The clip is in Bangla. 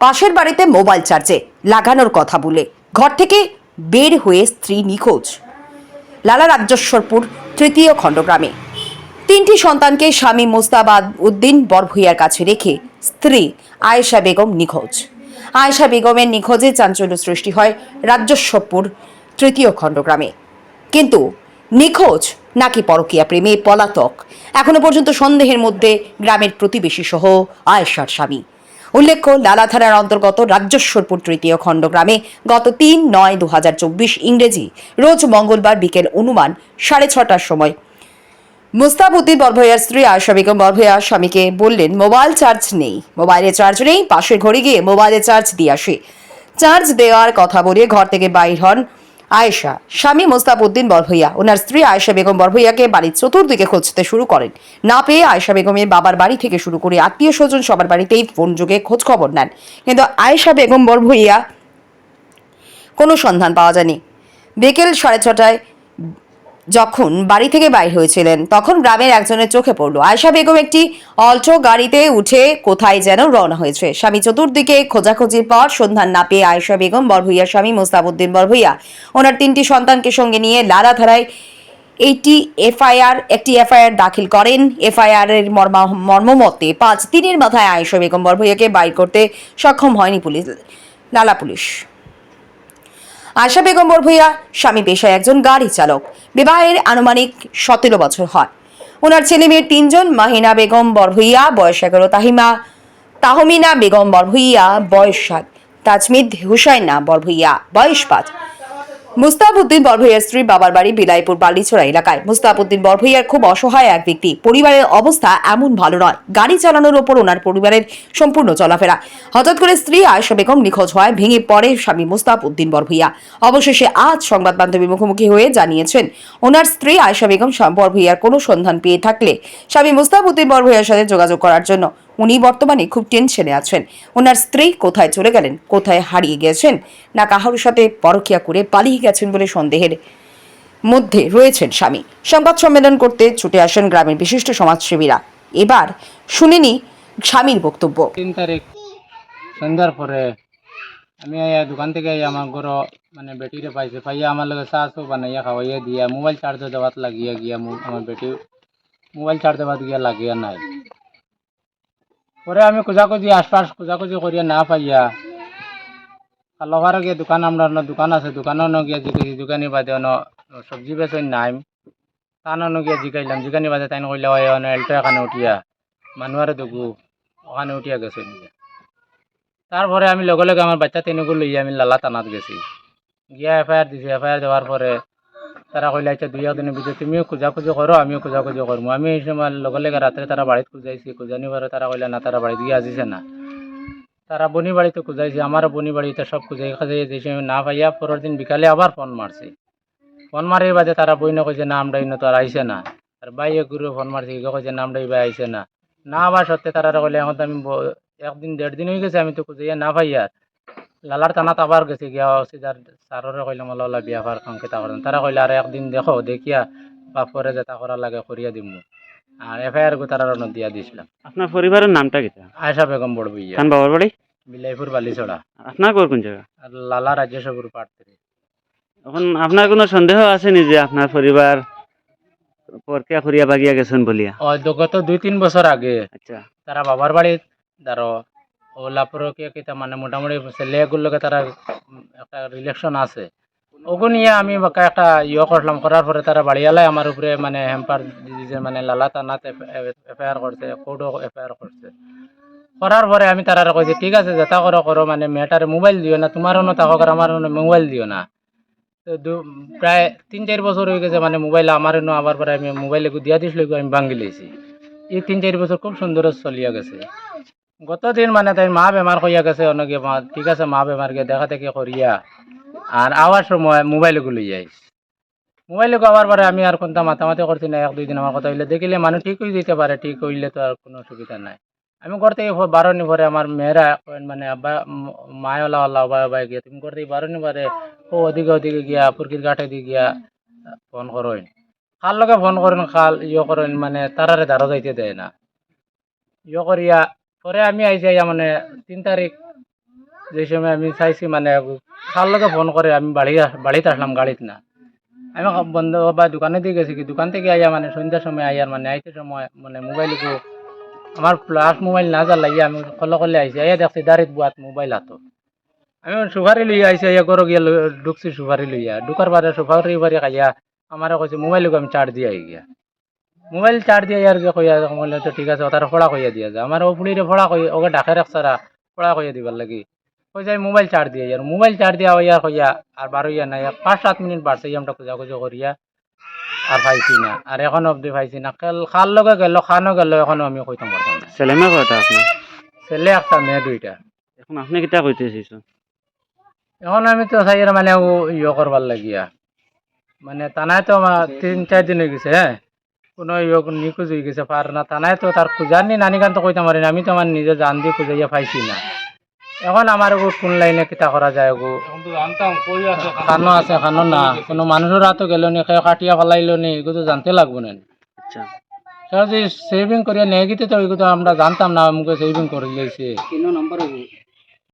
পাশের বাড়িতে মোবাইল চার্জে লাগানোর কথা বলে। ঘর থেকে বের হয়ে স্ত্রী নিখোঁজ। লালা রাজ্যেশ্বরপুর তৃতীয় খণ্ডগ্রামে। তিনটি সন্তানকে স্বামী মোস্তাবাদ উদ্দিন বরভুইয়ার কাছে রেখে স্ত্রী আয়েশা বেগম নিখোঁজ। আয়েশা বেগমের নিখোঁজে চাঞ্চল্য সৃষ্টি হয় রাজ্যেশ্বরপুর তৃতীয় খণ্ডগ্রামে। কিন্তু নিখোঁজ নাকি পরকীয়া প্রেমে পলাতক। এখনও পর্যন্ত সন্দেহের মধ্যে গ্রামের প্রতিবেশী সহ আয়েশার স্বামী। উল্লেখ্য লালা অন্তর্গত রাজ্যেশ্বরপুর তৃতীয় খণ্ড গ্রামে গত তিন নয় দু ইংরেজি রোজ মঙ্গলবার বিকেল অনুমান সাড়ে ছটার সময়। মুস্তাবুদ্দিন বরভয়ার স্ত্রী আয়শা বেগম বরভয়া স্বামীকে বললেন, মোবাইল চার্জ নেই। মোবাইলে চার্জ নেই, পাশের ঘরে গিয়ে মোবাইলে চার্জ দিয়ে আসে। চার্জ দেওয়ার কথা বলে ঘর থেকে বাইর হন। আয়েশা। স্বামী মোস্তাবুদ্দিন বরভইয়া। ওনার স্ত্রী আয়েশা বেগম বরভইয়াকে বাড়ির চতুর্দিকে খুঁজতে শুরু করেন। না পেয়ে আয়েশা বেগমের বাবার বাড়ি থেকে শুরু করে আত্মীয় স্বজন সবার বাড়িতেই ফোন যোগে খোঁজ খবর নেন। কিন্তু আয়েশা বেগম বরভইয়া কোনো সন্ধান পাওয়া যায়নি। বিকেল সাড়ে ছটায় যখন বাড়ি থেকে বাইর হয়েছিলেন, তখন গ্রামের একজনের চোখে পড়ল। আয়শা বেগম একটি অল্টো গাড়িতে উঠে কোথায় যেন রওনা হয়েছে। স্বামী চতুর্দিকে খোঁজাখুঁজির পর সন্ধান না পেয়ে আয়শা বেগম, বরভইয়া স্বামী মোস্তাবুদ্দিন বরভইয়া, ওনার তিনটি সন্তানকে সঙ্গে নিয়ে লালা ধারায় এইটি এফআইআর, একটি এফআইআর দাখিল করেন। এফআইআর এর মর্মা- মর্মমতে পাঁচ দিনের মাথায় আয়েশা বেগম বরভইয়াকে বাইর করতে সক্ষম হয়নি পুলিশ, লালা পুলিশ। আশা বেগম বরভুইয়া, স্বামী পেশায় একজন গাড়ি চালক। বিবাহের আনুমানিক সতেরো বছর হয়। ওনার ছেলে মেয়ের তিনজন, মাহিনা বেগম বরভুইয়া, বয়স এগারো, তাহিমা, তাহমিনা বেগম বরভুইয়া, বয়স সাত, তাজমিদ হুসাইনা বরভুইয়া, বয়স পাঁচ। মুস্তাবুদ্দিন বরভইয়ার স্ত্রী বাবার বাড়ি বিলাইপুর বালিছড়া এলাকায়। মুস্তাবুদ্দিন বরভইয়ার খুব অসহায় এক ব্যক্তি। পরিবারের অবস্থা এমন ভালো নয়। গাড়ি চালানোর ওপর ওনার পরিবারের সম্পূর্ণ চলাফেরা। হঠাৎ করে স্ত্রী আয়েশা বেগম নিখোঁজ হয় ভেঙে পড়ে স্বামী মুস্তাবুদ্দিন বরভইয়া। অবশেষে আজ সংবাদ মাধ্যমের মুখোমুখি হয়ে জানিয়েছেন, ওনার স্ত্রী আয়েশা বেগম স্বামী বরভইয়ার কোনো সন্ধান পেয়ে থাকলে স্বামী মুস্তাবুদ্দিন বরভইয়ার সাথে যোগাযোগ করার জন্য উনি বর্তমানে খুব টেনশনে আছেন। ওনার স্ত্রী কোথায় চলে গেলেন, কোথায় হারিয়ে গেছেন, না কাহার সাথে পরকিয়া করে পালিয়ে গেছেন বলে সন্দেহের মধ্যে রয়েছেন স্বামী। সংবাদ সম্মেলন করতে ছুটে আসেন গ্রামের বিশিষ্ট সমাজসেবীরা। এবার শুনেনি স্বামীর বক্তব্য। তিন তারিখ সন্ধ্যার পরে আমি দোকান থেকে আমার ঘর মানে বেটিরে পাইছে, পাইয়া আমার লগে চা বানাইয়া খাওয়াইয়া দিয়া, মোবাইল চার্জ দেওয়াত লাগিয়া গিয়া আমার বেটি, মোবাইল চার্জ দেওয়াত গিয়া লাগিয়া নাই। পরে আমি খোঁজাখুঁজি, আশপাশ খোঁজাখুঁজি করিয়া না পাইয়া কালবার গিয়ে দোকান আমরা দোকান আছে দোকানও গিয়া জিজ্ঞাসি দোকানি বাদে ন সবজি বেচন নাই। তানো গিয়া জিগাইলাম জিগানি বাদে তাই কইলে হয় এলটো এখানে উঠিয়া মানুয়ারে দেখু ওখানে উঠিয়া গেছে তারপরে আমি লগে লগে আমার বাচ্চা তিনগুলো লইয়া আমি লালা টানাত গেছি। গিয়া এফআইআর দিছি এফআইআর দেওয়ার পরে তারা কইলে আচ্ছা দুই একদিনের ভিতরে তুমিও খোঁজাখুঁজি করো, আমিও খোঁজাখুঁজি করব আমি এই সময় লগে লগে রাত্রে তারা বাড়িত খুঁজাইছি। খুঁজানি পরে তারা কইলে, না, তারা বাড়িত গিয়ে আসিছে না। তারা বনি বাড়িতে খুঁজাইছে আমারও বনি বাড়িতে সব খুঁজাই খাজাই দিয়েছে আমি না পাইয়া পরের দিন বিকালে আবার ফোন মারছি। ফোন মারির বাদে তারা বই না কইছে, না আমরা ইনো তো আর আইসে না। আর বাইয়ে গুরু ফোন মারছি কইছে, না আমরা ইবা আইসে না। না আবার সত্যি তারা কইলে, এখন তো আমি একদিন দেড় দিন হয়ে গেছে, আমি তো খুঁজাইয়া না পাইয়া লালার টানাত আবার গেছে গিয়া সিদার সাররে কইলে মলা ওলা বিয়া ফার সংকেতা করেন তারা কইলে আর একদিন দেখো দেখিয়া বাপরে যেটা করা লাগে করিয়া দিমু আর এফআইআর গো তারা রণ দিয়া দিছিলাম। আপনার পরিবারের নামটা কিতা আয়সা বেগম বড় বইয়া খান বাবার বাড়ি বিলাইপুর বালিছড়া আর আপনার কোর কোন জায়গা আর লালা রাজ্য সবুর পাঠতে এখন আপনার কোনো সন্দেহ আছে নি যে আপনার পরিবার পরকিয়া করিয়া বাগিয়া গেছেন বলিয়া? গত দুই তিন বছর আগে আচ্ছা। তারা বাবার বাড়ি ধরো ওলাপুরকে কিতা মানে মোটামুটি ছেলেগুলোকে তারা একটা রিলেকশন আছে। ওগো নিয়ে আমি একটা ইয়ে করলাম, করার পরে তারা বাড়িয়ালাই আমার উপরে মানে হেম্পার দিছে মানে লালা থানাতে এফআইআর করছে কোর্টও এফআইআর করছে। করার পরে আমি তারা কইছি, ঠিক আছে যেটা করো করো মানে মেয়েটারে মোবাইল দিও না, তোমারও না আর আমারও মোবাইল দিও না। তো প্রায় তিন, চার বছর হয়ে গেছে মানে মোবাইল আমার নো, আবার পরে আমি মোবাইল দিয়া দিছিল আমি ভাঙ্গি লেছি এই তিন, চার বছর খুব সুন্দর চলিয়া গেছে। গত দিন মানে তাই মা বেমার হইয়া গেছে অনেকে ঠিক আছে, মা বেমার গিয়ে দেখা দেখি করিয়া আর আওয়ার সময় মোবাইলগুলো লই যাইস মোবাইলে আবার পরে আমি আর কোনটা মাতামাতি করছি না এক দুই দিন আমার কথা হইলে দেখিলে মানুষ ঠিক হয়ে দিতে পারে ঠিক হইলে তো আর কোনো অসুবিধা নাই। আমি ঘর থেকে বারোনি পরে আমার মেয়েরা মানে আব্বা ম- মায়ওয়ালা আল্লাহ আব্বা আব্বা গিয়া তুমি ঘর থেকে বারোনি পরে ও ওদিকে ওদিকে গিয়া পুরকির ঘাটে দিয়ে গিয়া, ফোন করেন খাল লগে ফোন করেন খাল ইয়ে করেন মানে তারারে ধারো যাইতে দেয় না। ইয়ে করিয়া পরে আমি আই যাই মানে তিন তারিখ যে সময় আমি চাইছি মানে তার লগে ফোন করে আমি বাড়ি বাড়িতে আসলাম গাড়িত না। আমি বন্ধ বা দোকানে দিয়ে গেছি কি, দোকান থেকে আইয়া মানে সন্ধ্যার সময় আইয়ার মানে আইতে সময় মানে মোবাইল আমার প্লাস মোবাইল না যা লাগিয়ে আমি কলে কলে আইছি, আইয়া দেখছি দাঁড়িত বুয়াত মোবাইল হাতো আমি সুপারি লইয়া আইছি, আইয়া গরো গিয়া ঢুকছি সুপারি লইয়া ঢুকার বাদে সুপারি বাড়ি খাইয়া আমারে কইছে মোবাইল আমি চার্জ দিয়ে আই গিয়া। মোবাইল চার্জ দিয়ে আর গিয়া কইয়া মোবাইল তো ঠিক আছে তার ফড়া কইয়া দিয়া যায়। আমার ও পুলিরে ফড়া কই ওকে ডাকে রাখছারা ফড়া কইয়া দিবার লাগি। কই যাই মোবাইল চার্জ দিয়ে আর মোবাইল চার্জ দিয়া হইয়া কইয়া আর বারো ইয়া নাই পাঁচ সাত মিনিট বাড়ছে আমরা খোঁজা খুঁজো করিয়া আর পাইছি না আর এখন অবধি পাইছি না। কাল খাল লগে গেল খানো গেল এখনও আমি কইতাম পারতাম না ছেলে মেয়ে কয়টা আপনার ছেলে একটা মেয়ে দুইটা। এখন আপনি কিতা কইতে চাইছেন এখন আমি তো চাই মানে ইয়ে করবার লাগিয়া মানে তানায় তো তিন চার দিন হয়ে গেছে হ্যাঁ কোনো ইয়ে নিখোঁজ হয়ে গেছে পার না তানায় তো তার খুঁজার নি নানি গান তো কইতে পারি না আমি তো আমার নিজে জান দিয়ে খুঁজাইয়া পাইছি না। এখন আমার ওগো কোন লাইনে কিতা করা যায় ওগো খানো আছে? খানো না। কোনো মানুষের হাতও গেল নি খেয়ে কাটিয়া ফেলাইলো নি এগুলো তো জানতে লাগবো না আচ্ছা। সেভিং করিয়া নেগেতে তো এগুলো তো আমরা জানতাম না আমাকে সেভিং করে লিয়েছে